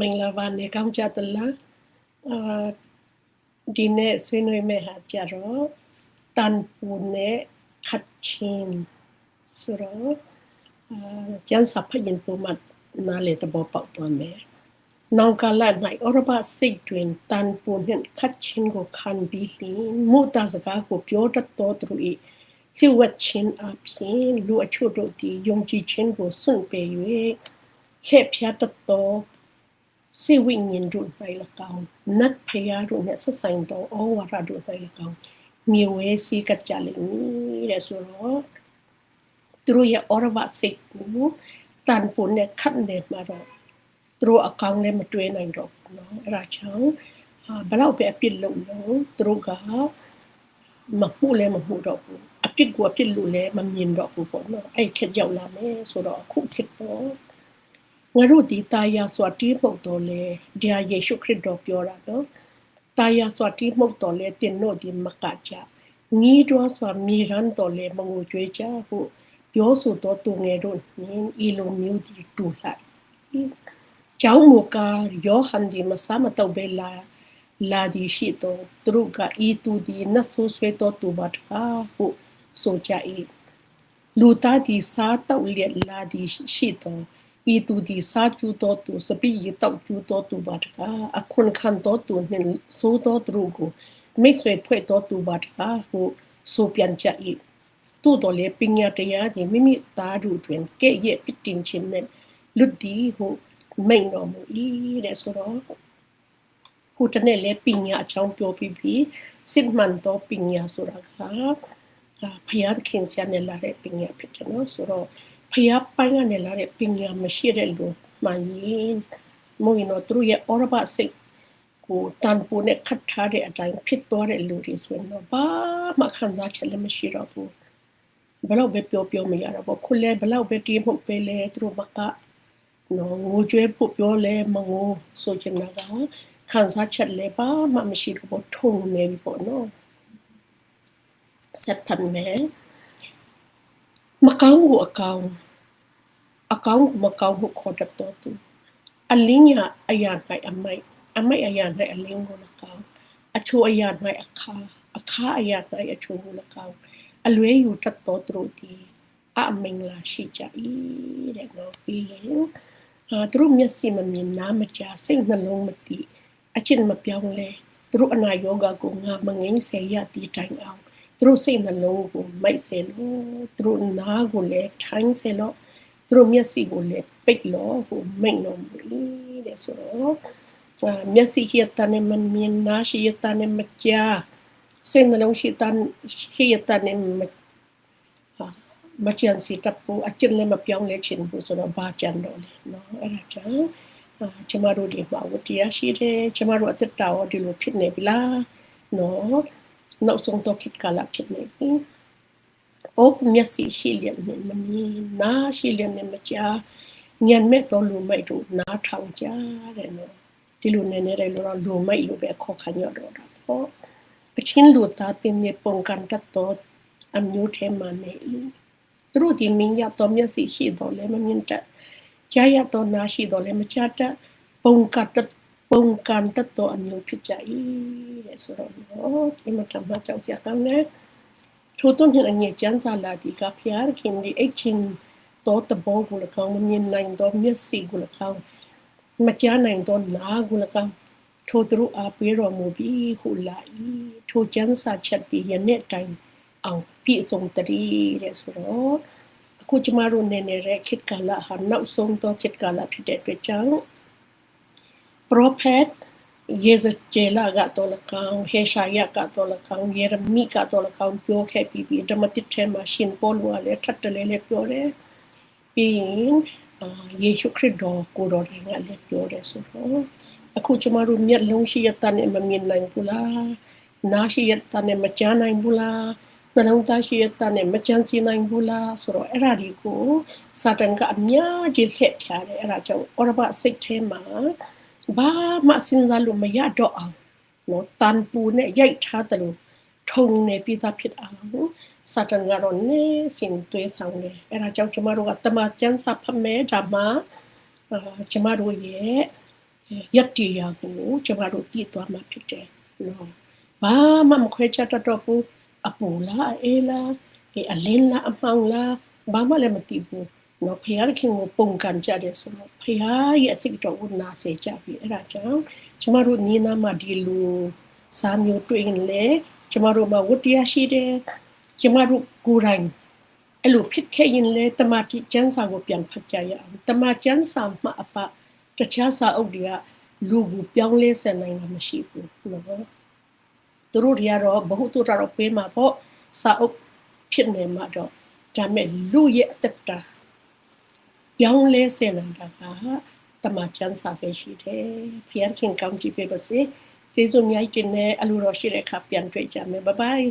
မင်္ဂလာပါနေကောင်းကြသလားအာဒီနေ့ဆွေးနွေးမယ့်ဟာကြတော့တန်ပူနဲ့ခတ်ချင်းဆိုတော့အာကျန်စာဖတ်ရင်ပုံမှန်နားလေတဘောပေါက်သွားမယ်နောင်ကလာ၌အရဘစိတ်တွင်တန်ပူနဲ့ခတ်ချင်းကိုခံပြီးလင်မူတာစကားကိုပြောတတ်တော်သူ၏လျှို့ဝှက်ခြင်းအပြင်လူအချို့တို့သည်ယုံကြည်ခြင်းကိုစွန့်ပယ်၍လှည့်ဖြားတတ်တော် စေဝိညာဉ်တို့၌၎င်းနတ်ဖျားတို့နဲ့ဆက်ဆိုင်သောဩဝါဒတို့၌၎င်းမြေဝဲစည်းကပ်ကြလိမ့်မည်တဲ့ဆိုတော့သူတို့ရဲ့ဩရဝစိတ်ကိုတန်ပုံနဲ့ခတ်နေမှာတော့သူတို့အကောင်းနဲ့မတွဲနိုင်တော့ဘူးเนาะအဲ့ဒါကြောင့်ဘလောက်ပဲအပြစ်လုပ်လို့သူတို့ကမမှုလဲမမှုတော့ဘူးအပြစ်ကိုအပြစ်လို့လဲမမြင်တော့ဘူးပေါ့နော်အဲ့ခက်ရောက်လာမယ်ဆိုတော့အခုခက်တော့ ငါတို့ဒီတာယာစွာတီးပုတ်တော်လဲဒီဟာယေရှုခရစ်တော်ပြောတာနော်တာယာစွာတီးမှုတ်တော်လဲတင်တို့ဒီမကကြညီးတွားစွာမြေရန်တော်လဲမငိုကြွေးကြဟုပြောဆိုတော်သူငယ်တို့နင်းဤလိုမျိုးဒီတူလိုက်ကျောင်းမူကာယောဟန်ဒီမဆာမတော့ပဲလာလာဒီရှိတော့သူတို့ကဤသူဒီနတ်ဆိုးဆွဲတော်သူပါတကားဟုဆိုကြ၏လူသားဒီစားတော့လျက်လာဒီရှိတော့ ဤသူဒီစားကျူတော်သူစပိရတော့ကျူတော်သူပါတကားအခွန်ခံတော်သူနှင့်ဆိုတော်သူကိုမိတ်ဆွေဖွဲ့တော်သူပါတကားဟုဆိုပြန်ကြ၏သို့တော်လည်းပညာတရားသည်မိမိသားတို့တွင်ကဲ့ရဲ့ပြတင်ခြင်းနှင့်လွတ်သည်ဟုမိန်တော်မူ၏တဲ့ဆိုတော့ဟိုတနေ့လည်းပညာအကြောင်းပြောပြီးပြီးစစ်မှန်သောပညာဆိုတာကဖယားခင်ဆရာနဲ့လာတဲ့ပညာဖြစ်တယ်နော်ဆိုတော့ ဖယားပိုင်းကနေလာတဲ့ပညာမရှိတဲ့လူမှရင်မို့ရင်တော့သူတို့ရဲ့ဩရဘစိတ်ကိုတန်ပိုးနဲ့ခတ်ထားတဲ့အတိုင်းဖြစ်သွားတဲ့လူတွေဆိုရင်တော့ဘာမှခံစားချက်လည်းမရှိတော့ဘူးဘလောက်ပဲပြောပြောမရတော့ဘူးခုလဲဘလောက်ပဲတီးမှုပဲလဲသူတို့ဘကနော်ငိုကြွေးဖို့ပြောလဲမငိုဆိုချင်တာကခံစားချက်လည်းဘာမှမရှိတော့ဘူးထုံနေပြီပေါ့နော်ဆက်ဖတ်မယ်မကောင်းကိုအကောင်း အကောင်းကိုမကောင်းဟုခေါ်တတ်တော်သူအလင်းညာအရာ၌အမိုက်အမိုက်အရာ၌အလင်းကို၎င်းအချိုအရာ၌အခါအခါအရာ၌အချိုကို၎င်းအလွဲယူတတ်တော်သူတို့သည်အမင်္ဂလာရှိကြ၏တဲ့နော်ပြီးရင်အာသူတို့မျက်စိမမြင်နားမကြားစိတ်နှလုံးမသိအချစ်မပြောင်းလဲသူတို့အနာယောဂကိုငါမငိမ့်ဆယ်ရတည်တိုင်အောင်သူတို့စိတ်နှလုံးကိုမိုက်ဆယ်လို့သူတို့နားကိုလည်းထိုင်းဆယ်လို့ သူတို့မျက်စိကိုလည်းပိတ်လို့ဟိုမိတ်လို့တဲ့ဆိုတော့မျက်စိရတနဲ့မမြင်နားရှိရတနဲ့မကြားစိတ်နှလုံးရှိတန်ရှိရတနဲ့မမချန်စီတပ်ဖို့အကျဉ်းလည်းမပြောင်းလဲခြင်းဘူးဆိုတော့ဘာကြံတော့လဲเนาะအဲ့ဒါကြောင့်ကျမတို့ဒီမှာဝတရားရှိတယ်ကျမတို့အသက်တာရောဒီလိုဖြစ်နေပြီလားเนาะနောက်ဆုံးတော့ဖြစ်ကလာဖြစ်နေပြီ။ အိုမျက်စိရှိလျက်နဲ့မမြင်နားရှိလျက်နဲ့မကြားညံမဲ့တော့လူမိုက်တို့နားထောင်ကြတဲ့နော်ဒီလိုနေနေတယ်လို့တော့လူမိုက်လို့ပဲခေါ်ခံရတော့တာပေါ့အချင်းလူသားတင်နေပုံကန်တတ်တော့အမျိုးထဲမှာနေသူတို့ဒီမင်းရတော့မျက်စိရှိတော့လည်းမမြင်တတ်ကြားရတော့နားရှိတော့လည်းမကြားတတ်ပုံကတ်ပုံကန်တတ်တော့အမျိုးဖြစ်ကြ၏တဲ့ဆိုတော့နော်ဒီမှာတမကြောက်စရာကောင်းတယ် ထို့တွန်းအငြိကျန်းစာလာဒီကဖျားခင်ဒီအချင်းတော့တဘောကိုလည်းကောင်းမမြင်နိုင်တော့မျက်စိကိုလည်းကောင်းမကြားနိုင်တော့နားကိုလည်းကောင်းထိုသူအားပေးတော်မူပြီးဟုလာ၏ထိုကျန်းစာချက်ဒီယနေ့တိုင်အောင်ပြည့်စုံတည်းတဲ့ဆိုတော့အခုကျမတို့နေနေတဲ့ခေတ်ကာလဟာနောက်ဆုံးတော့ခေတ်ကာလဖြစ်တဲ့အတွက်ကြောင့် prophet ယေဇကျေလာကတော့လကောင်ဟေရှာယကတော့လကောင်ယေရမိကတော့လကောင်ပြောခဲ့ပြီးပြီးဓမ္မတိထဲမှာရှင်ပေါလုကလည်းထပ်တလဲလဲပြောတယ်ပြီးရင်အာယေရှုခရစ်တော်ကိုတော်တိုင်ကလည်းပြောတယ်ဆိုတော့အခုကျမတို့မျက်လုံးရှိရတဲ့နဲ့မမြင်နိုင်ဘူးလားနားရှိရတဲ့နဲ့မကြားနိုင်ဘူးလားနှလုံးသားရှိရတဲ့နဲ့မကြံစည်နိုင်ဘူးလားဆိုတော့အဲ့ဒါဒီကိုစာတန်ကအများကြီးလှည့်ဖြားတယ်အဲ့ဒါကြောင့်ဩရဘစိတ်ထဲမှာ ဘာမှစဉ်းစားလို့မရတော့အောင်နော်တန်ပူနဲ့ရိုက်ထားတယ်လို့ထုံနေပြီးသားဖြစ်အောင်စာတန်ကတော့နေစင်သွေးဆောင်တယ်အဲ့ဒါကြောင့်ကျမတို့ကတမကျန်းစာဖတ်မဲဒါမှအာကျမတို့ရဲ့ရက်တီယာကိုကျမတို့ပြည့်သွားမှာဖြစ်တယ်နော်ဘာမှမခွဲခြားတတ်တော့ဘူးအပူလားအေးလားအေးအလင်းလားအမှောင်လားဘာမှလည်းမသိဘူး နော်ဖခင်ခင်ကိုပုံကန်ကြတယ်ဆိုတော့ဖခင်ရဲ့အစိတ်တော်ကိုနာစေကြပြီအဲ့ဒါကြောင့်ကျမတို့ညီနာမှာဒီလိုစာမျိုးတွေ့ရင်လေကျမတို့မှာဝတ္တရားရှိတယ်ကျမတို့ကိုယ်တိုင်အဲ့လိုဖြစ်ခဲ့ရင်လေတမတိကျမ်းစာကိုပြန်ဖတ်ကြရအောင်တမကျမ်းစာမှအပတခြားစာအုပ်တွေကလူကိုပြောင်းလဲဆန်နိုင်တာမရှိဘူးနော်သူတို့တွေကတော့ဘ ഹു တူတာတော့ပေးမှာပေါ့စာအုပ်ဖြစ်နေမှာတော့ဒါမဲ့လူရဲ့အသက်တာ ပြောင်းလဲဆန်နိုင်တာကတမချမ်းစာပဲရှိတယ်ဖျားခင်ကောင်းကြည့်ပေးပါစေကျေးဇူးအများကြီးတင်တဲ့အလိုတော်ရှိတဲ့အခါပြန်တွေ့ကြမယ်ဘိုင်ဘိုင်